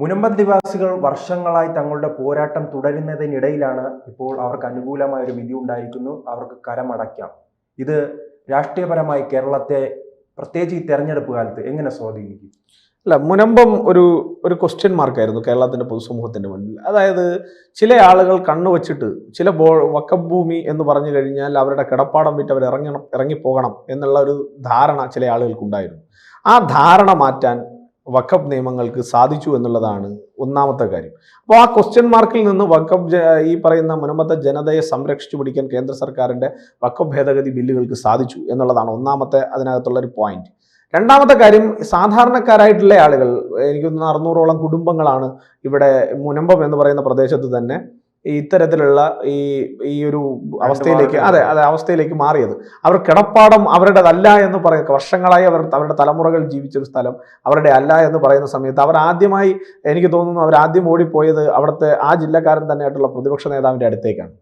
മുനമ്പം നിവാസികൾ വർഷങ്ങളായി തങ്ങളുടെ പോരാട്ടം തുടരുന്നതിനിടയിലാണ് ഇപ്പോൾ അവർക്ക് അനുകൂലമായ ഒരു വിധി ഉണ്ടായിരിക്കുന്നു. അവർക്ക് കരമടയ്ക്കാം. ഇത് രാഷ്ട്രീയപരമായി കേരളത്തെ പ്രത്യേകിച്ച് ഈ തെരഞ്ഞെടുപ്പ് കാലത്ത് എങ്ങനെ സ്വാധീനിക്കും? അല്ല മുനമ്പം ഒരു ഒരു ക്വസ്റ്റ്യൻ മാർക്കായിരുന്നു കേരളത്തിന്റെ പൊതുസമൂഹത്തിന്റെ മുന്നിൽ അതായത് ചില ആളുകൾ കണ്ണു വച്ചിട്ട് ചില ബോ വക്കഭൂമി എന്ന് പറഞ്ഞു കഴിഞ്ഞാൽ അവരുടെ കിടപ്പാടം വിറ്റ് അവർ ഇറങ്ങണം ഇറങ്ങിപ്പോകണം എന്നുള്ള ഒരു ധാരണ ചില ആളുകൾക്കുണ്ടായിരുന്നു. ആ ധാരണ മാറ്റാൻ വക്കഫ് നിയമങ്ങൾക്ക് സാധിച്ചു എന്നുള്ളതാണ് ഒന്നാമത്തെ കാര്യം. അപ്പോൾ ആ ക്വസ്റ്റ്യൻ മാർക്കിൽ നിന്ന് വക്കഫ് ഈ പറയുന്ന മുനമ്പത്തെ ജനതയെ സംരക്ഷിച്ചു പിടിക്കാൻ കേന്ദ്ര സർക്കാരിന്റെ വക്കഫ് ഭേദഗതി ബില്ലുകൾക്ക് സാധിച്ചു എന്നുള്ളതാണ് ഒന്നാമത്തെ അതിനകത്തുള്ള ഒരു പോയിന്റ് രണ്ടാമത്തെ കാര്യം സാധാരണക്കാരായിട്ടുള്ള ആളുകൾ എനിക്ക് അറുന്നൂറോളം കുടുംബങ്ങളാണ് ഇവിടെ മുനമ്പം എന്ന് പറയുന്ന പ്രദേശത്ത് തന്നെ ഇത്തരത്തിലുള്ള ഈ ഈ ഒരു അവസ്ഥയിലേക്ക് അതെ അതെ അവസ്ഥയിലേക്ക് മാറിയത്. അവർ കിടപ്പാടം അവരുടേതല്ല എന്ന് പറയുക വർഷങ്ങളായി അവർ അവരുടെ തലമുറകൾ ജീവിച്ചൊരു സ്ഥലം അവരുടെ അല്ല എന്ന് പറയുന്ന സമയത്ത് അവർ ആദ്യമായി എനിക്ക് തോന്നുന്നു അവർ ആദ്യം ഓടിപ്പോയത് അവിടുത്തെ ആ ജില്ലക്കാരൻ തന്നെയായിട്ടുള്ള പ്രതിപക്ഷ നേതാവിന്റെ അടുത്തേക്കാണ്.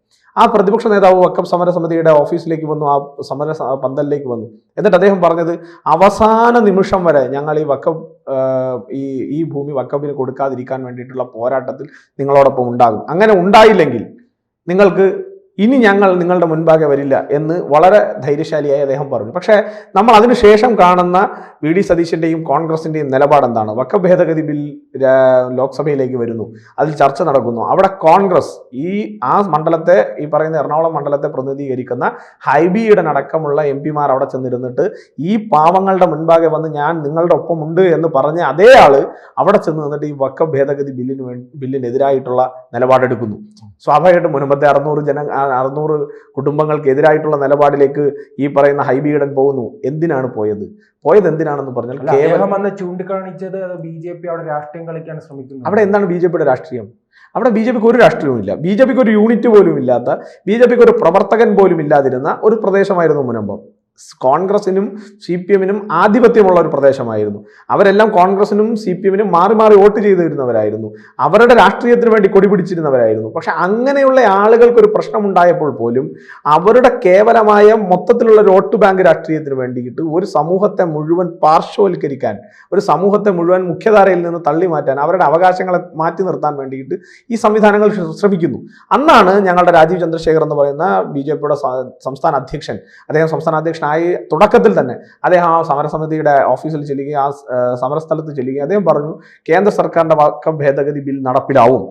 ആ പ്രതിപക്ഷ നേതാവ് വക്കം സമരസമിതിയുടെ ഓഫീസിലേക്ക് വന്നു ആ സമര പന്തലിലേക്ക് വന്നു. എന്നിട്ട് അദ്ദേഹം പറഞ്ഞത് അവസാന നിമിഷം വരെ ഞങ്ങൾ ഈ വക്കം ഈ ഈ ഭൂമി വക്കപ്പിന് കൊടുക്കാതിരിക്കാൻ വേണ്ടിയിട്ടുള്ള പോരാട്ടത്തിൽ നിങ്ങളോടൊപ്പം ഉണ്ടാകും. അങ്ങനെ ഉണ്ടായില്ലെങ്കിൽ നിങ്ങൾക്ക് ഇനി ഞങ്ങൾ നിങ്ങളുടെ മുൻപാകെ വരില്ല എന്ന് വളരെ ധൈര്യശാലിയായി അദ്ദേഹം പറഞ്ഞു. പക്ഷേ നമ്മൾ അതിനുശേഷം കാണുന്ന വി ഡി സതീശിന്റെയും കോൺഗ്രസിന്റെയും നിലപാട് എന്താണ്? വക്ക ഭേദഗതി ബിൽ ലോക്സഭയിലേക്ക് വരുന്നു. അതിൽ ചർച്ച നടക്കുന്നു. അവിടെ കോൺഗ്രസ് ഈ ആ മണ്ഡലത്തെ ഈ പറയുന്ന എറണാകുളം മണ്ഡലത്തെ പ്രതിനിധീകരിക്കുന്ന ഹൈബിയുടെ അടക്കമുള്ള എം പിമാർ അവിടെ ചെന്നിരുന്നിട്ട് ഈ പാവങ്ങളുടെ മുൻപാകെ വന്ന് ഞാൻ നിങ്ങളുടെ ഒപ്പമുണ്ട് എന്ന് പറഞ്ഞ അതേ ആൾ അവിടെ ചെന്ന് നിന്നിട്ട് ഈ വക്ക ഭേദഗതി ബില്ലിന് ബില്ലിനെതിരായിട്ടുള്ള നിലപാടെടുക്കുന്നു. സ്വാഭാവികമായിട്ടും മുൻപത്തെ അറുന്നൂറ് ജന അറുന്നൂറ് കുടുംബങ്ങൾക്ക് എതിരായിട്ടുള്ള നിലപാടിലേക്ക് ഈ പറയുന്ന ഹൈബീഡൻ പോകുന്നു. എന്തിനാണ് പോയത്? പോയത് എന്തിനാണെന്ന് പറഞ്ഞാൽ കേരളം കേവലം അദ്ദേഹം അന്ന് ചൂണ്ടിക്കാണിച്ചത് ബി ജെ പി അവിടെ രാഷ്ട്രീയം കളിക്കാൻ ശ്രമിക്കുന്നു. അവിടെ എന്താണ് ബി ജെ പിയുടെ രാഷ്ട്രീയം? അവിടെ ബി ജെ പിക്ക് ഒരു രാഷ്ട്രീയവും ഇല്ല ബി ജെ പിക്ക് ഒരു യൂണിറ്റ് പോലും ഇല്ലാത്ത ബി ജെ പിക്ക് ഒരു പ്രവർത്തകൻ പോലും ഇല്ലാതിരുന്ന ഒരു പ്രദേശമായിരുന്നു മുനമ്പം. കോൺഗ്രസിനും സി പി എമ്മിനും ആധിപത്യമുള്ള ഒരു പ്രദേശമായിരുന്നു. അവരെല്ലാം കോൺഗ്രസിനും സി പി എമ്മിനും മാറി മാറി വോട്ട് ചെയ്തിരുന്നവരായിരുന്നു. അവരുടെ രാഷ്ട്രീയത്തിന് വേണ്ടി കൊടി പിടിച്ചിരുന്നവരായിരുന്നു. പക്ഷെ അങ്ങനെയുള്ള ആളുകൾക്ക് ഒരു പ്രശ്നമുണ്ടായപ്പോൾ പോലും അവരുടെ കേവലമായ മൊത്തത്തിലുള്ള ഒരു വോട്ട് ബാങ്ക് രാഷ്ട്രീയത്തിന് വേണ്ടിയിട്ട് ഒരു സമൂഹത്തെ മുഴുവൻ പാർശ്വവൽക്കരിക്കാൻ ഒരു സമൂഹത്തെ മുഴുവൻ മുഖ്യധാരയിൽ നിന്ന് തള്ളി മാറ്റാൻ അവരുടെ അവകാശങ്ങളെ മാറ്റി നിർത്താൻ വേണ്ടിയിട്ട് ഈ സംവിധാനങ്ങൾ ശ്രമിക്കുന്നു. അന്നാണ് ഞങ്ങളുടെ രാജീവ് ചന്ദ്രശേഖർ എന്ന് പറയുന്ന ബി ജെ പിയുടെ സംസ്ഥാന അധ്യക്ഷൻ അദ്ദേഹം സംസ്ഥാന അധ്യക്ഷനായി തുടക്കത്തിൽ തന്നെ. അദ്ദേഹം ആ സമരസമിതിയുടെ ഓഫീസിൽ ചെല്ലുകയും ആ സമരസ്ഥലത്ത് ചെല്ലുകയും അദ്ദേഹം പറഞ്ഞു കേന്ദ്ര സർക്കാരിന്റെ വക്കം ഭേദഗതി ബിൽ നടപ്പിലാവും.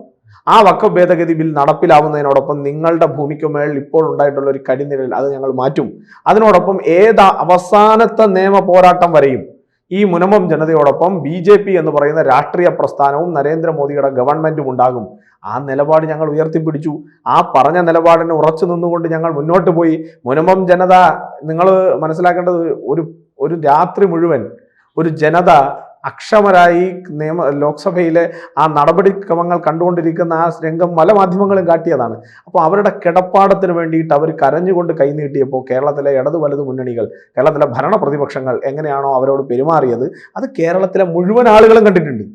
ആ വക്കം ഭേദഗതി ബിൽ നടപ്പിലാവുന്നതിനോടൊപ്പം നിങ്ങളുടെ ഭൂമിക്ക് മേൽ ഇപ്പോൾ ഉണ്ടായിട്ടുള്ള ഒരു കടിനിഴൽ അത് ഞങ്ങൾ മാറ്റും. അതിനോടൊപ്പം ഏത് അവസാനത്തെ നിയമ പോരാട്ടം വരെയും ഈ മുനമ്പം ജനതയോടൊപ്പം ബി ജെ പി എന്ന് പറയുന്ന രാഷ്ട്രീയ പ്രസ്ഥാനവും നരേന്ദ്രമോദിയുടെ ഗവൺമെന്റും ഉണ്ടാകും. ആ നിലപാട് ഞങ്ങൾ ഉയർത്തിപ്പിടിച്ചു. ആ പറഞ്ഞ നിലപാടിനെ ഉറച്ചു നിന്നുകൊണ്ട് ഞങ്ങൾ മുന്നോട്ട് പോയി. മുനമ്പം ജനത നിങ്ങൾ മനസ്സിലാക്കേണ്ടത് ഒരു ഒരു രാത്രി മുഴുവൻ ഒരു ജനത അക്ഷമരായി നിയമ ലോക്സഭയിലെ ആ നടപടിക്രമങ്ങൾ കണ്ടുകൊണ്ടിരിക്കുന്ന ആ രംഗം പല മാധ്യമങ്ങളും കാട്ടിയതാണ്. അപ്പോൾ അവരുടെ കിടപ്പാടത്തിന് വേണ്ടിയിട്ട് അവർ കരഞ്ഞുകൊണ്ട് കൈനീട്ടിയപ്പോൾ കേരളത്തിലെ ഇടതു വലതു മുന്നണികൾ കേരളത്തിലെ ഭരണ പ്രതിപക്ഷങ്ങൾ എങ്ങനെയാണോ അവരോട് പെരുമാറിയത് അത് കേരളത്തിലെ മുഴുവൻ ആളുകളും കണ്ടിട്ടുണ്ട്.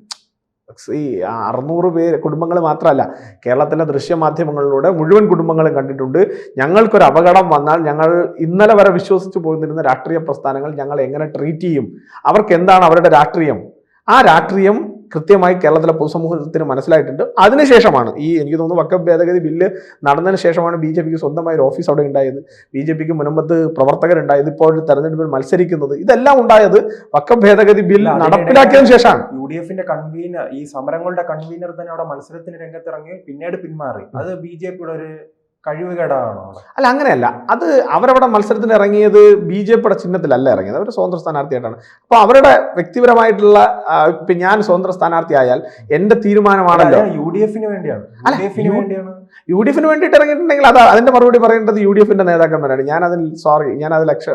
ഈ അറുന്നൂറ് പേര് കുടുംബങ്ങൾ മാത്രമല്ല കേരളത്തിലെ ദൃശ്യമാധ്യമങ്ങളിലൂടെ മുഴുവൻ കുടുംബങ്ങളും കണ്ടിട്ടുണ്ട്. ഞങ്ങൾക്കൊരു അപകടം വന്നാൽ ഞങ്ങൾ ഇന്നലെ വരെ വിശ്വസിച്ച് പോയിരുന്ന രാഷ്ട്രീയ പ്രസ്ഥാനങ്ങൾ ഞങ്ങൾ എങ്ങനെ ട്രീറ്റ് ചെയ്യും? അവർക്ക് എന്താണ് അവരുടെ രാഷ്ട്രീയം? ആ രാഷ്ട്രീയം കൃത്യമായി കേരളത്തിലെ പൊതുസമൂഹത്തിന് മനസ്സിലായിട്ടുണ്ട്. അതിനുശേഷമാണ് ഈ എനിക്ക് തോന്നുന്നു വക്ക ഭേദഗതി ബില്ല് നടന്നതിന് ശേഷമാണ് ബി ജെ പിക്ക് സ്വന്തമായ ഒരു ഓഫീസ് അവിടെ ഉണ്ടായത്. ബി ജെ പിക്ക് മുൻപത്ത് പ്രവർത്തകരുണ്ടായത് ഇപ്പോൾ തെരഞ്ഞെടുപ്പിൽ മത്സരിക്കുന്നത്. ഇതെല്ലാം ഉണ്ടായത് വക്കഫ് ഭേദഗതി ബിൽ നടപ്പിലാക്കിയതിനു ശേഷമാണ്. യു ഡി എഫിന്റെ കൺവീനർ ഈ സമരങ്ങളുടെ കൺവീനർ തന്നെ അവിടെ മത്സരത്തിന് രംഗത്തിറങ്ങി പിന്നീട് പിന്മാറി. അത് ബി ജെ പിയുടെ ഒരു കഴിവുകേടാണോ അല്ല അങ്ങനെയല്ല. അത് അവരവിടെ മത്സരത്തിന് ഇറങ്ങിയത് ബി ജെ പിയുടെ ചിഹ്നത്തിലല്ല ഇറങ്ങിയത്. അവർ സ്വതന്ത്ര സ്ഥാനാർത്ഥിയായിട്ടാണ്. അപ്പോൾ അവരുടെ വ്യക്തിപരമായിട്ടുള്ള ഇപ്പം ഞാൻ സ്വതന്ത്ര സ്ഥാനാർത്ഥി ആയാൽ എന്റെ തീരുമാനമാണല്ലോ യു ഡി എഫിന് വേണ്ടിയാണ്. യു ഡി എഫിന് വേണ്ടിയിട്ട് ഇറങ്ങിയിട്ടുണ്ടെങ്കിൽ അത് അതിന്റെ മറുപടി പറയേണ്ടത് യു ഡി എഫിന്റെ നേതാക്കന്മാരാണ്. ഞാൻ അതിൽ സോറി ഞാൻ അതിൽ അക്ഷ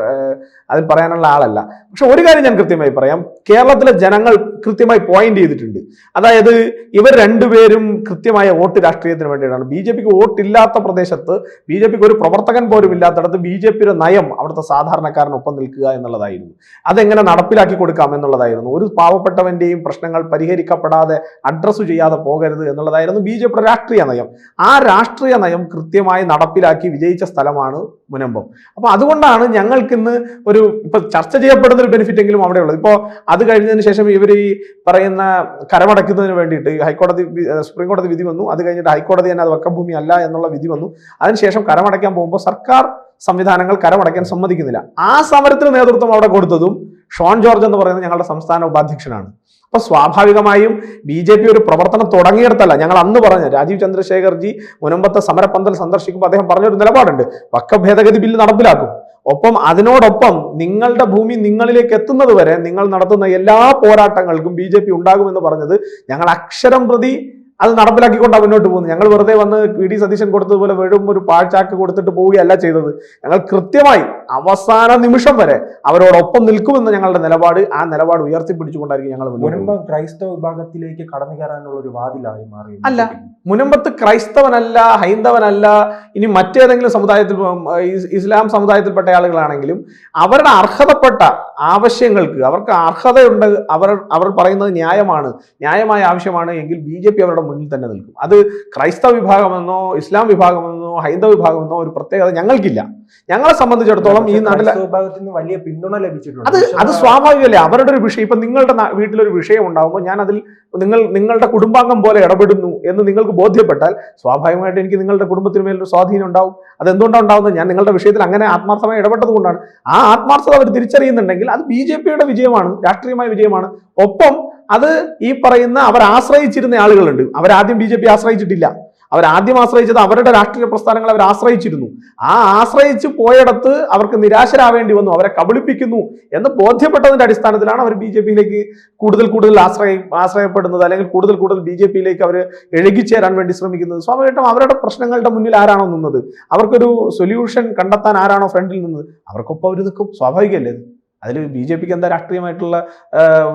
അതിൽ പറയാനുള്ള ആളല്ല. പക്ഷെ ഒരു കാര്യം ഞാൻ കൃത്യമായി പറയാം. കേരളത്തിലെ ജനങ്ങൾ കൃത്യമായി പോയിന്റ് ചെയ്തിട്ടുണ്ട്. അതായത് ഇവർ രണ്ടുപേരും കൃത്യമായ വോട്ട് രാഷ്ട്രീയത്തിന് വേണ്ടിയിട്ടാണ്. ബി ജെ പിക്ക് വോട്ടില്ലാത്ത പ്രദേശത്ത് ബി ജെ പിക്ക് ഒരു പ്രവർത്തകൻ പോലും ഇല്ലാത്തടത്ത് ബി ജെ പിയുടെ നയം അവിടുത്തെ സാധാരണക്കാരനൊപ്പം നിൽക്കുക എന്നുള്ളതായിരുന്നു. അതെങ്ങനെ നടപ്പിലാക്കി കൊടുക്കാം എന്നുള്ളതായിരുന്നു. ഒരു പാവപ്പെട്ടവന്റെയും പ്രശ്നങ്ങൾ പരിഹരിക്കപ്പെടാതെ അഡ്രസ്സ് ചെയ്യാതെ പോകരുത് എന്നുള്ളതായിരുന്നു ബി ജെ പിയുടെ രാഷ്ട്രീയ നയം. ആ രാഷ്ട്രീയ നയം കൃത്യമായി നടപ്പിലാക്കി വിജയിച്ച സ്ഥലമാണ് മുനമ്പം. അപ്പൊ അതുകൊണ്ടാണ് ഞങ്ങൾക്ക് ഇന്ന് ഒരു ഇപ്പൊ ചർച്ച ചെയ്യപ്പെടുന്ന ഒരു ബെനിഫിറ്റ് എങ്കിലും അവിടെ ഉള്ളത്. ഇപ്പോൾ അത് കഴിഞ്ഞതിന് ശേഷം ഇവർ ഈ പറയുന്ന കരമടയ്ക്കുന്നതിന് വേണ്ടിയിട്ട് ഹൈക്കോടതി സുപ്രീം കോടതി വിധി വന്നു. അത് കഴിഞ്ഞിട്ട് ഹൈക്കോടതി തന്നെ അത് വക്കംഭൂമി അല്ല എന്നുള്ള വിധി വന്നു. അതിനുശേഷം കരമടയ്ക്കാൻ പോകുമ്പോൾ സർക്കാർ സംവിധാനങ്ങൾ കരമടയ്ക്കാൻ സമ്മതിക്കുന്നില്ല. ആ സമരത്തിന് നേതൃത്വം അവിടെ കൊടുത്തതും ഷോൺ ജോർജ് എന്ന് പറയുന്നത് ഞങ്ങളുടെ സംസ്ഥാന ഉപാധ്യക്ഷനാണ്. അപ്പൊ സ്വാഭാവികമായും ബി ജെ പി ഒരു പ്രവർത്തനം തുടങ്ങിയിടത്തല്ല. ഞങ്ങൾ അന്ന് പറഞ്ഞ രാജീവ് ചന്ദ്രശേഖർജി മുനമ്പത്തെ സമരപന്തൽ സന്ദർശിക്കുമ്പോൾ അദ്ദേഹം പറഞ്ഞൊരു നിലപാടുണ്ട്. വക്ക ഭേദഗതി ബില്ല് നടപ്പിലാക്കും. ഒപ്പം അതിനോടൊപ്പം നിങ്ങളുടെ ഭൂമി നിങ്ങളിലേക്ക് എത്തുന്നത് വരെ നിങ്ങൾ നടത്തുന്ന എല്ലാ പോരാട്ടങ്ങൾക്കും ബി ജെ പി ഉണ്ടാകുമെന്ന് പറഞ്ഞത് ഞങ്ങൾ അക്ഷരം പ്രതി അത് നടപ്പിലാക്കിക്കൊണ്ട് മുന്നോട്ട് പോകുന്നു. ഞങ്ങൾ വെറുതെ വന്ന് വി ഡി സതീശൻ കൊടുത്തതുപോലെ വെറും ഒരു പാഴ്ചാക്ക് കൊടുത്തിട്ട് പോവുകയല്ല ചെയ്തത്. ഞങ്ങൾ കൃത്യമായി അവസാന നിമിഷം വരെ അവരോടൊപ്പം നിൽക്കുമെന്ന ഞങ്ങളുടെ നിലപാട് ആ നിലപാട് ഉയർത്തിപ്പിടിച്ചുകൊണ്ടായിരിക്കും ഞങ്ങൾ മുന്നോട്ട് മുൻപ് ക്രൈസ്തവ വിഭാഗത്തിലേക്ക് കടന്നു കയറാനുള്ള ഒരു വാതിലായി മാറി അല്ല. മുനമ്പത്ത് ക്രൈസ്തവനല്ല ഹൈന്ദവനല്ല ഇനി മറ്റേതെങ്കിലും സമുദായത്തിൽ ഇസ്ലാം സമുദായത്തിൽപ്പെട്ട ആളുകളാണെങ്കിലും അവരുടെ അർഹതപ്പെട്ട ആവശ്യങ്ങൾക്ക് അവർക്ക് അർഹതയുണ്ട് അവർ അവർ പറയുന്നത് ന്യായമാണ് ന്യായമായ ആവശ്യമാണ് എങ്കിൽ ബി ജെ പി അവരുടെ മുന്നിൽ തന്നെ നിൽക്കും. അത് ക്രൈസ്തവ വിഭാഗമെന്നോ ഇസ്ലാം വിഭാഗമെന്നോ ഹൈന്ദവ വിഭാഗമെന്നോ ഒരു പ്രത്യേകത ഞങ്ങൾക്കില്ല. ഞങ്ങളെ സംബന്ധിച്ചിടത്തോളം ഈ നാട്ടിലെ വിഭാഗത്തിൽ നിന്ന് വലിയ പിന്തുണ ലഭിച്ചിട്ടുണ്ട്. അത് അത് സ്വാഭാവികമല്ലേ? അവരുടെ ഒരു വിഷയം ഇപ്പൊ നിങ്ങളുടെ വീട്ടിലൊരു വിഷയം ഉണ്ടാകുമ്പോൾ ഞാൻ അതിൽ നിങ്ങൾ നിങ്ങളുടെ കുടുംബാംഗം പോലെ ഇടപെടുന്നു എന്ന് നിങ്ങൾക്ക് ബോധ്യപ്പെട്ടാൽ സ്വാഭാവികമായിട്ട് എനിക്ക് നിങ്ങളുടെ കുടുംബത്തിന് മേലൊരു സ്വാധീനം ഉണ്ടാവും. അത് എന്തുകൊണ്ടാണ് ഉണ്ടാവുന്നത്? ഞാൻ നിങ്ങളുടെ വിഷയത്തിൽ അങ്ങനെ ആത്മാർത്ഥമായി ഇടപെട്ടത് കൊണ്ടാണ് ആ ആത്മാർത്ഥത അവർ തിരിച്ചറിയുന്നുണ്ടെങ്കിൽ അത് ബി ജെ പിയുടെ വിജയമാണ് രാഷ്ട്രീയമായ വിജയമാണ്. ഒപ്പം അത് ഈ പറയുന്ന അവർ ആശ്രയിച്ചിരുന്ന ആളുകളുണ്ട്. അവരാദ്യം ബി ജെ പി ആശ്രയിച്ചിട്ടില്ല. അവരാദ്യം ആശ്രയിച്ചത് അവരുടെ രാഷ്ട്രീയ പ്രസ്ഥാനങ്ങൾ അവർ ആശ്രയിച്ചിരുന്നു. ആ ആശ്രയിച്ച് പോയിടത്ത് അവർക്ക് നിരാശരാവേണ്ടി വന്നു അവരെ കബളിപ്പിക്കുന്നു എന്ന് ബോധ്യപ്പെട്ടതിന്റെ അടിസ്ഥാനത്തിലാണ് അവർ ബി ജെ പിയിലേക്ക് കൂടുതൽ കൂടുതൽ ആശ്രയ ആശ്രയപ്പെടുന്നത് അല്ലെങ്കിൽ കൂടുതൽ കൂടുതൽ ബി ജെ പിയിലേക്ക് അവർ എഴുകിച്ചേരാൻ വേണ്ടി ശ്രമിക്കുന്നത്. സ്വാഭാവികമായിട്ടും അവരുടെ പ്രശ്നങ്ങളുടെ മുന്നിൽ ആരാണോ നിന്നത്? അവർക്കൊരു സൊല്യൂഷൻ കണ്ടെത്താൻ ആരാണോ ഫ്രണ്ടിൽ നിന്നത്? അവർക്കൊപ്പം അവർ നിൽക്കും. സ്വാഭാവികമല്ലേ അതിൽ ബി ജെ പിക്ക് എന്താ രാഷ്ട്രീയമായിട്ടുള്ള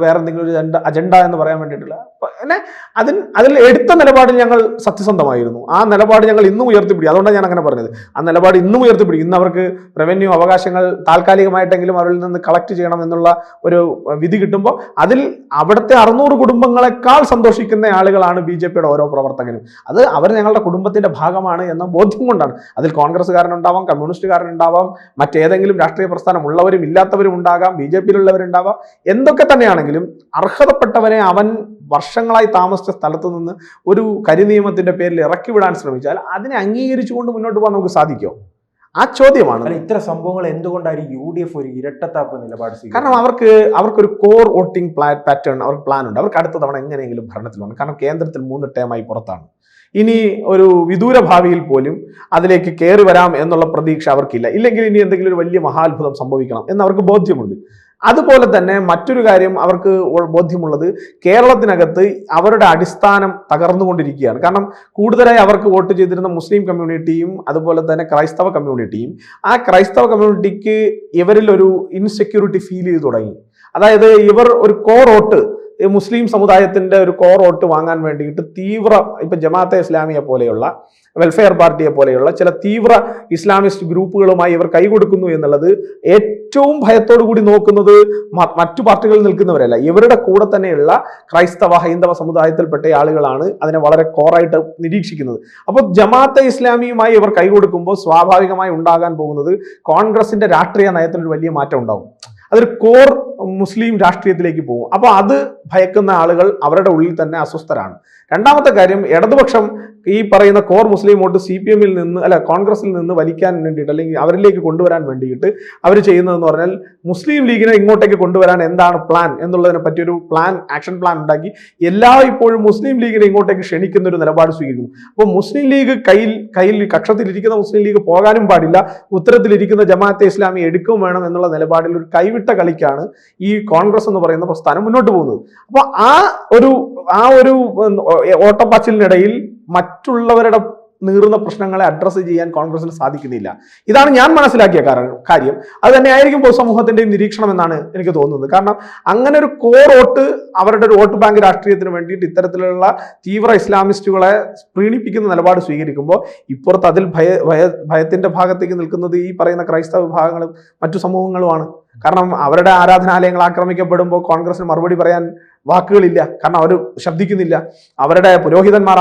വേറെ എന്തെങ്കിലും ഒരു അജണ്ട അജണ്ട എന്ന് പറയാൻ വേണ്ടിയിട്ടുള്ള അപ്പൊ പിന്നെ അതിൽ അതിൽ എടുത്ത നിലപാടിൽ ഞങ്ങൾ സത്യസന്ധമായിരുന്നു. ആ നിലപാട് ഞങ്ങൾ ഇന്നും ഉയർത്തിപ്പിടി. അതുകൊണ്ടാണ് ഞാൻ അങ്ങനെ പറഞ്ഞത്. ആ നിലപാട് ഇന്നും ഉയർത്തിപ്പിടി. ഇന്ന് അവർക്ക് റവന്യൂ അവകാശങ്ങൾ താൽക്കാലികമായിട്ടെങ്കിലും അവരിൽ നിന്ന് കളക്ട് ചെയ്യണം എന്നുള്ള ഒരു വിധി കിട്ടുമ്പോൾ അതിൽ അവിടുത്തെ അറുന്നൂറ് കുടുംബങ്ങളെക്കാൾ സന്തോഷിക്കുന്ന ആളുകളാണ് ബി ജെ പിയുടെ ഓരോ പ്രവർത്തകരും. അത് അവർ ഞങ്ങളുടെ കുടുംബത്തിന്റെ ഭാഗമാണ് എന്ന ബോധ്യം കൊണ്ടാണ്. അതിൽ കോൺഗ്രസ്സുകാരനുണ്ടാവാം കമ്മ്യൂണിസ്റ്റുകാരനുണ്ടാവാം മറ്റേതെങ്കിലും രാഷ്ട്രീയ പ്രസ്ഥാനം ഉള്ളവരും ഇല്ലാത്തവരും ഉണ്ടാകാം ബി ജെ പിയിലുള്ളവരുണ്ടാവാം. എന്തൊക്കെ തന്നെയാണെങ്കിലും അർഹതപ്പെട്ടവനെ അവൻ വർഷങ്ങളായി താമസിച്ച സ്ഥലത്തു നിന്ന് ഒരു കരിനിയമത്തിന്റെ പേരിൽ ഇറക്കി വിടാൻ ശ്രമിച്ചാൽ അതിനെ അംഗീകരിച്ചുകൊണ്ട് മുന്നോട്ട് പോകാൻ നമുക്ക് സാധിക്കുമോ? ആ ചോദ്യമാണ്. ഇത്ര സംഭവങ്ങൾ എന്തുകൊണ്ടായിരിക്കും യു ഡി എഫ് ഒരു ഇരട്ടത്താപ്പ് നിലപാട്? കാരണം അവർക്ക് അവർക്കൊരു കോർ വോട്ടിംഗ് പ്ലാൻ പാറ്റേൺ അവർക്ക് പ്ലാൻ ഉണ്ട്. അവർക്ക് അടുത്ത തവണ എങ്ങനെയെങ്കിലും ഭരണത്തിൽ വന്നു കാരണം കേന്ദ്രത്തിൽ മൂന്ന് ടേമായി പുറത്താണ്. ഇനി ഒരു വിദൂര ഭാവിയിൽ പോലും അതിലേക്ക് കയറി വരാം എന്നുള്ള പ്രതീക്ഷ അവർക്കില്ല. ഇല്ലെങ്കിൽ ഇനി എന്തെങ്കിലും ഒരു വലിയ മഹാത്ഭുതം സംഭവിക്കണം എന്ന് അവർക്ക് ബോധ്യമുണ്ട്. അതുപോലെ തന്നെ മറ്റൊരു കാര്യം അവർക്ക് ബോധ്യമുള്ളത് കേരളത്തിനകത്ത് അവരുടെ അടിസ്ഥാനം തകർന്നുകൊണ്ടിരിക്കുകയാണ്. കാരണം കൂടുതലായി അവർക്ക് വോട്ട് ചെയ്തിരുന്ന മുസ്ലിം കമ്മ്യൂണിറ്റിയും അതുപോലെ തന്നെ ക്രൈസ്തവ കമ്മ്യൂണിറ്റിയും ആ ക്രൈസ്തവ കമ്മ്യൂണിറ്റിക്ക് ഇവരിൽ ഒരു ഇൻസെക്യൂരിറ്റി ഫീൽ ചെയ്തു തുടങ്ങി. അതായത് ഇവർ ഒരു കോർ വോട്ട് മുസ്ലിം സമുദായത്തിന്റെ ഒരു കോർ വോട്ട് വാങ്ങാൻ വേണ്ടിയിട്ട് തീവ്ര ഇപ്പൊ ജമാഅത്തെ ഇസ്ലാമിയെ പോലെയുള്ള വെൽഫെയർ പാർട്ടിയെ പോലെയുള്ള ചില തീവ്ര ഇസ്ലാമിസ്റ്റ് ഗ്രൂപ്പുകളുമായി ഇവർ കൈകൊടുക്കുന്നു എന്നുള്ളത് ഏറ്റവും ഭയത്തോടു കൂടി നോക്കുന്നത് മറ്റു പാർട്ടികളിൽ നിൽക്കുന്നവരല്ല. ഇവരുടെ കൂടെ തന്നെയുള്ള ക്രൈസ്തവ ഹൈന്ദവ സമുദായത്തിൽപ്പെട്ട ആളുകളാണ് അതിനെ വളരെ കോറായിട്ട് നിരീക്ഷിക്കുന്നത്. അപ്പോൾ ജമാഅത്തെ ഇസ്ലാമിയുമായി ഇവർ കൈകൊടുക്കുമ്പോൾ സ്വാഭാവികമായി ഉണ്ടാകാൻ പോകുന്നത് കോൺഗ്രസിന്റെ രാഷ്ട്രീയ നയത്തിനൊരു വലിയ മാറ്റം ഉണ്ടാകും. അതൊരു കോർ മുസ്ലിം രാഷ്ട്രീയത്തിലേക്ക് പോകും. അപ്പോൾ അത് ഭയക്കുന്ന ആളുകൾ അവരുടെ ഉള്ളിൽ തന്നെ അസ്വസ്ഥരാണ്. രണ്ടാമത്തെ കാര്യം ഇടതുപക്ഷം ഈ പറയുന്ന കോർ മുസ്ലിം വോട്ട് സി പി എമ്മിൽ നിന്ന് അല്ല കോൺഗ്രസിൽ നിന്ന് വലിക്കാൻ വേണ്ടിയിട്ട് അല്ലെങ്കിൽ അവരിലേക്ക് കൊണ്ടുവരാൻ വേണ്ടിയിട്ട് അവർ ചെയ്യുന്നതെന്ന് പറഞ്ഞാൽ മുസ്ലിം ലീഗിനെ ഇങ്ങോട്ടേക്ക് കൊണ്ടുവരാൻ എന്താണ് പ്ലാൻ എന്നുള്ളതിനെ പറ്റിയൊരു പ്ലാൻ ആക്ഷൻ പ്ലാൻ ഉണ്ടാക്കി എല്ലാ ഇപ്പോഴും മുസ്ലിം ലീഗിനെ ഇങ്ങോട്ടേക്ക് ക്ഷണിക്കുന്ന ഒരു നിലപാട് സ്വീകരിക്കുന്നു. അപ്പോൾ മുസ്ലിം ലീഗ് കയ്യിൽ കയ്യിൽ കക്ഷത്തിലിരിക്കുന്ന മുസ്ലിം ലീഗ് പോകാനും പാടില്ല. ഉത്തരത്തിലിരിക്കുന്ന ജമാഅത്തെ ഇസ്ലാമി എടുക്കും വേണം എന്നുള്ള നിലപാടിൽ ഒരു കൈവിട്ട കളിക്കാണ് ഈ കോൺഗ്രസ് എന്ന് പറയുന്ന പ്രസ്ഥാനം മുന്നോട്ട് പോകുന്നത്. അപ്പോൾ ആ ഒരു ആ ഒരു ഓട്ടപ്പാച്ചിലിനിടയിൽ മറ്റുള്ളവരുടെ നീറുന്ന പ്രശ്നങ്ങളെ അഡ്രസ്സ് ചെയ്യാൻ കോൺഗ്രസിന് സാധിക്കുന്നില്ല. ഇതാണ് ഞാൻ മനസ്സിലാക്കിയ കാരണം കാര്യം. അത് തന്നെ ആയിരിക്കും പൊതുസമൂഹത്തിന്റെ നിരീക്ഷണം എന്നാണ് എനിക്ക് തോന്നുന്നത്. കാരണം അങ്ങനെ ഒരു കോർ വോട്ട് അവരുടെ ഒരു വോട്ട് ബാങ്ക് രാഷ്ട്രീയത്തിന് വേണ്ടിയിട്ട് ഇത്തരത്തിലുള്ള തീവ്ര ഇസ്ലാമിസ്റ്റുകളെ പ്രീണിപ്പിക്കുന്ന നിലപാട് സ്വീകരിക്കുമ്പോൾ ഇപ്പുറത്ത് അതിൽ ഭയ ഭയ ഭയത്തിന്റെ ഭാഗത്തേക്ക് നിൽക്കുന്നത് ഈ പറയുന്ന ക്രൈസ്തവ വിഭാഗങ്ങളും മറ്റു സമൂഹങ്ങളുമാണ്. കാരണം അവരുടെ ആരാധനാലയങ്ങൾ ആക്രമിക്കപ്പെടുമ്പോൾ കോൺഗ്രസിന് മറുപടി പറയാൻ വാക്കുകളില്ല. കാരണം അവർ ശബ്ദിക്കുന്നില്ല. അവരുടെ പുരോഹിതന്മാർ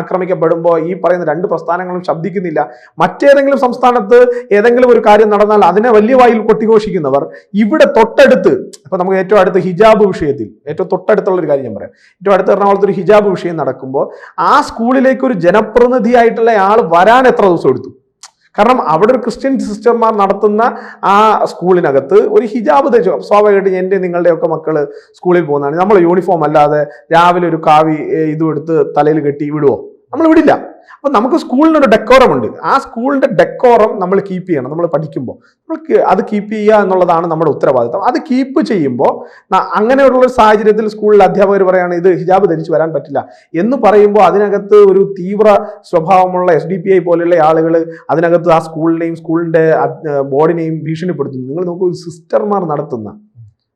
ആക്രമിക്കപ്പെടുമ്പോൾ ഈ പറയുന്ന രണ്ട് പ്രസ്ഥാനങ്ങളും ശബ്ദിക്കുന്നില്ല. മറ്റേതെങ്കിലും സംസ്ഥാനത്ത് ഏതെങ്കിലും ഒരു കാര്യം നടന്നാൽ അതിനെ വലിയ വായിൽ കൊട്ടിഘോഷിക്കുന്നവർ ഇവിടെ തൊട്ടടുത്ത് ഇപ്പൊ നമുക്ക് ഏറ്റവും അടുത്ത് ഹിജാബ് വിഷയത്തിൽ ഏറ്റവും തൊട്ടടുത്തുള്ള ഒരു കാര്യം ഞാൻ പറയാം. ഏറ്റവും അടുത്ത് എറണാകുളത്ത് ഒരു ഹിജാബ് വിഷയം നടക്കുമ്പോൾ ആ സ്കൂളിലേക്ക് ഒരു ജനപ്രതിനിധിയായിട്ടുള്ള ആൾ വരാൻ എത്ര ദിവസം എടുത്തു? കാരണം അവിടെ ഒരു ക്രിസ്ത്യൻ സിസ്റ്റർമാർ നടത്തുന്ന ആ സ്കൂളിനകത്ത് ഒരു ഹിജാബ് തയ്ച്ചു സ്വാഭാവികമായിട്ട് എന്റെ നിങ്ങളുടെയൊക്കെ മക്കൾ സ്കൂളിൽ പോകുന്നതാണ്. നമ്മൾ യൂണിഫോം അല്ലാതെ രാവിലെ ഒരു കാവി ഇതും എടുത്ത് തലയിൽ കെട്ടി വിടുവോ? നമ്മൾ വിടില്ല. അപ്പൊ നമുക്ക് സ്കൂളിനൊരു ഡെക്കോറം ഉണ്ട്. ആ സ്കൂളിന്റെ ഡെക്കോറം നമ്മൾ കീപ്പ് ചെയ്യണം. നമ്മൾ പഠിക്കുമ്പോൾ. നമുക്ക് അത് കീപ്പ് ചെയ്യുക എന്നുള്ളതാണ് നമ്മുടെ ഉത്തരവാദിത്തം. അത് കീപ്പ് ചെയ്യുമ്പോൾ അങ്ങനെയുള്ള ഒരു സാഹചര്യത്തിൽ സ്കൂളിൽ അധ്യാപകർ പറയുകയാണ് ഇത് ഹിജാബ് ധരിച്ചു വരാൻ പറ്റില്ല. എന്ന് പറയുമ്പോൾ അതിനകത്ത് ഒരു തീവ്ര സ്വഭാവമുള്ള എസ് ഡി പി ഐ പോലെയുള്ള ആളുകൾ അതിനകത്ത് ആ സ്കൂളിനെയും സ്കൂളിന്റെ ബോർഡിനെയും ഭീഷണിപ്പെടുത്തുന്നു. നിങ്ങൾ നോക്കൂ സിസ്റ്റർമാർ നടത്തുന്ന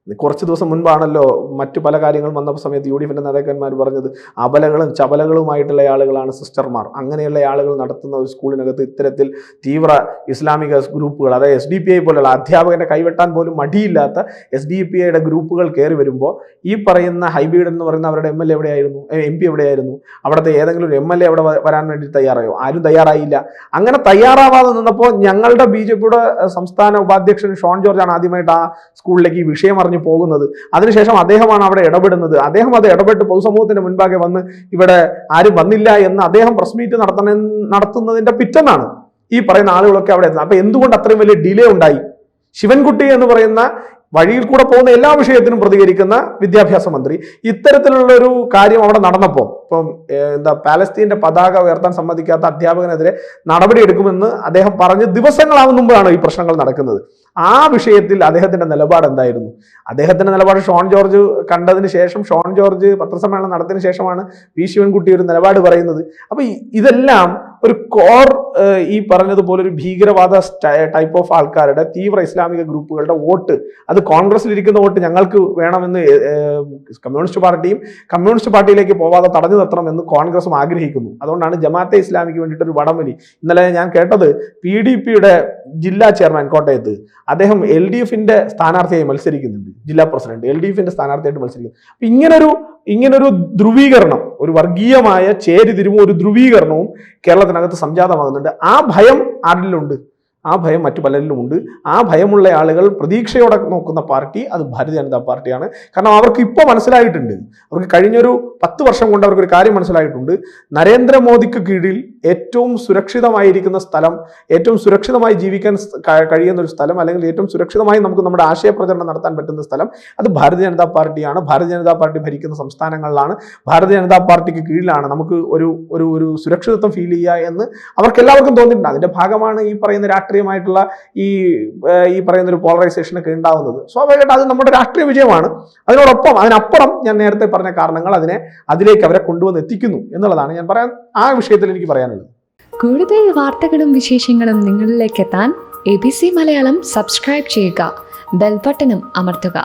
കുറച്ച് ദിവസം മുൻപാണല്ലോ മറ്റു പല കാര്യങ്ങളും വന്ന സമയത്ത് യു ഡി എഫിന്റെ നേതാക്കന്മാർ പറഞ്ഞത് അബലകളും ചപലകളുമായിട്ടുള്ള ആളുകളാണ് സിസ്റ്റർമാർ. അങ്ങനെയുള്ള ആളുകൾ നടത്തുന്ന ഒരു സ്കൂളിനകത്ത് ഇത്തരത്തിൽ തീവ്ര ഇസ്ലാമിക ഗ്രൂപ്പുകൾ അതായത് എസ് ഡി പി ഐ പോലുള്ള അധ്യാപകനെ കൈവെട്ടാൻ പോലും മടിയില്ലാത്ത എസ് ഡി പി ഐയുടെ ഗ്രൂപ്പുകൾ കയറി വരുമ്പോൾ ഈ പറയുന്ന ഹൈബീഡ് എന്ന് പറയുന്ന അവരുടെ എം എൽ എവിടെയായിരുന്നു? എം പി എവിടെയായിരുന്നു? അവിടുത്തെ ഏതെങ്കിലും ഒരു എം എൽ എ അവിടെ വരാൻ വേണ്ടി തയ്യാറായോ? ആരും തയ്യാറായില്ല. അങ്ങനെ തയ്യാറാവാതെ നിന്നപ്പോൾ ഞങ്ങളുടെ ബി ജെ പിയുടെ സംസ്ഥാന ഉപാധ്യക്ഷൻ ഷോൺ ജോർജ് ആണ് ആദ്യമായിട്ട് ആ സ്കൂളിലേക്ക് ഈ വിഷയം അറിഞ്ഞു പോകുന്നത്. അതിനുശേഷം അദ്ദേഹമാണ് അവിടെ ഇടപെടുന്നത്. അദ്ദേഹം അത് ഇടപെട്ട് പൊതുസമൂഹത്തിന്റെ മുൻപാകെ വന്ന് ഇവിടെ ആരും വന്നില്ല എന്ന് അദ്ദേഹം പ്രസ് മീറ്റ് നടത്തണ നടത്തുന്നതിന്റെ പിറ്റന്നാണ് ഈ പറയുന്ന ആളുകളൊക്കെ അവിടെ എത്തുന്നത് അപ്പൊ എന്തുകൊണ്ട് അത്രയും വലിയ ഡിലേ ഉണ്ടായി? ശിവൻകുട്ടി എന്ന് പറയുന്ന വഴിയിൽ കൂടെ പോകുന്ന എല്ലാ വിഷയത്തിനും പ്രതികരിക്കുന്ന വിദ്യാഭ്യാസ മന്ത്രി. ഇത്തരത്തിലുള്ള ഒരു കാര്യം അവിടെ നടന്നപ്പോൾ ഇപ്പം എന്താ പാലസ്തീന്റെ പതാക ഉയർത്താൻ സമ്മതിക്കാത്ത അധ്യാപകനെതിരെ നടപടി എടുക്കുമെന്ന് അദ്ദേഹം പറഞ്ഞ് ദിവസങ്ങളാവും മുമ്പാണ് ഈ പ്രശ്നങ്ങൾ നടക്കുന്നത്. ആ വിഷയത്തിൽ അദ്ദേഹത്തിന്റെ നിലപാട് എന്തായിരുന്നു? അദ്ദേഹത്തിന്റെ നിലപാട് ഷോൺ ജോർജ് കണ്ടതിന് ശേഷം ഷോൺ ജോർജ് പത്രസമ്മേളനം നടത്തിയതിനു ശേഷമാണ് വി ശിവൻകുട്ടി ഒരു നിലപാട് പറയുന്നത്. അപ്പൊ ഇതെല്ലാം ഒരു കോർ ഈ പറഞ്ഞതുപോലെ ഒരു ഭീകരവാദ ടൈപ്പ് ഓഫ് ആൾക്കാരുടെ തീവ്ര ഇസ്ലാമിക ഗ്രൂപ്പുകളുടെ വോട്ട്. അത് കോൺഗ്രസിൽ ഇരിക്കുന്ന വോട്ട് ഞങ്ങൾക്ക് വേണമെന്ന് കമ്മ്യൂണിസ്റ്റ് പാർട്ടിയും കമ്മ്യൂണിസ്റ്റ് പാർട്ടിയിലേക്ക് പോവാതെ തടഞ്ഞു നിർത്തണമെന്ന് കോൺഗ്രസും ആഗ്രഹിക്കുന്നു. അതുകൊണ്ടാണ് ജമാഅത്തെ ഇസ്ലാമിക്ക് വേണ്ടിയിട്ട് ഒരു വടംവലി ഇന്നലെ ഞാൻ കേട്ടത് പി ഡി പിയുടെ ജില്ലാ ചെയർമാൻ കോട്ടയത്ത് അദ്ദേഹം എൽ ഡി എഫിന്റെ സ്ഥാനാർത്ഥിയായി മത്സരിക്കുന്നുണ്ട്. ജില്ലാ പ്രസിഡന്റ് എൽ ഡി എഫിന്റെ സ്ഥാനാർത്ഥിയായിട്ട് മത്സരിക്കുന്നു. ഇങ്ങനൊരു ഇങ്ങനൊരു ധ്രുവീകരണം ഒരു വർഗീയമായ ചേരിതിരിവും ഒരു ധ്രുവീകരണവും കേരളത്തിനകത്ത് സംജാതമാകുന്നുണ്ട്. ആ ഭയം ആരിലുണ്ട്? ആ ഭയം മറ്റു പലരിലും ഉണ്ട് ആ ഭയമുള്ള ആളുകൾ പ്രതീക്ഷയോടെ നോക്കുന്ന പാർട്ടി അത് ഭാരതീയ ജനതാ പാർട്ടിയാണ്. കാരണം അവർക്ക് ഇപ്പോൾ മനസ്സിലായിട്ടുണ്ട്. അവർക്ക് കഴിഞ്ഞൊരു പത്ത് വർഷം കൊണ്ട് അവർക്കൊരു കാര്യം മനസ്സിലായിട്ടുണ്ട്. നരേന്ദ്രമോദിക്ക് കീഴിൽ ഏറ്റവും സുരക്ഷിതമായിരിക്കുന്ന സ്ഥലം ഏറ്റവും സുരക്ഷിതമായി ജീവിക്കാൻ കഴിയുന്ന ഒരു സ്ഥലം അല്ലെങ്കിൽ ഏറ്റവും സുരക്ഷിതമായി നമുക്ക് നമ്മുടെ ആശയപ്രചരണം നടത്താൻ പറ്റുന്ന സ്ഥലം അത് ഭാരതീയ ജനതാ പാർട്ടിയാണ്. ഭാരതീയ ജനതാ പാർട്ടി ഭരിക്കുന്ന സംസ്ഥാനങ്ങളിലാണ്. ഭാരതീയ ജനതാ പാർട്ടിക്ക് കീഴിലാണ് നമുക്ക് ഒരു ഒരു ഒരു സുരക്ഷിതത്വം ഫീൽ ചെയ്യുക എന്ന് അവർക്ക് എല്ലാവർക്കും തോന്നിയിട്ടുണ്ട്. അതിന്റെ ഭാഗമാണ് ഈ പറയുന്ന രാഷ്ട്രീയമായിട്ടുള്ള ഈ ഈ പറയുന്ന ഒരു പോളറൈസേഷൻ ഒക്കെ ഉണ്ടാവുന്നത്. സ്വാഭാവികമായിട്ട് അത് നമ്മുടെ രാഷ്ട്രീയ വിജയമാണ്. അതിനോടൊപ്പം അതിനപ്പുറം ഞാൻ നേരത്തെ പറഞ്ഞ കാരണങ്ങൾ അതിനെ അതിലേക്ക് അവരെ കൊണ്ടുവന്ന് എത്തിക്കുന്നു എന്നുള്ളതാണ് ഞാൻ പറയാൻ ആ വിഷയത്തിൽ എനിക്ക് പറയാനുള്ളത്. കൂടുതൽ വാർത്തകളും വിശേഷങ്ങളും നിങ്ങളിലേക്ക് എത്താൻ A B C Malayalam subscribe ചെയ്യുക. ബെൽബട്ടനും അമർത്തുക.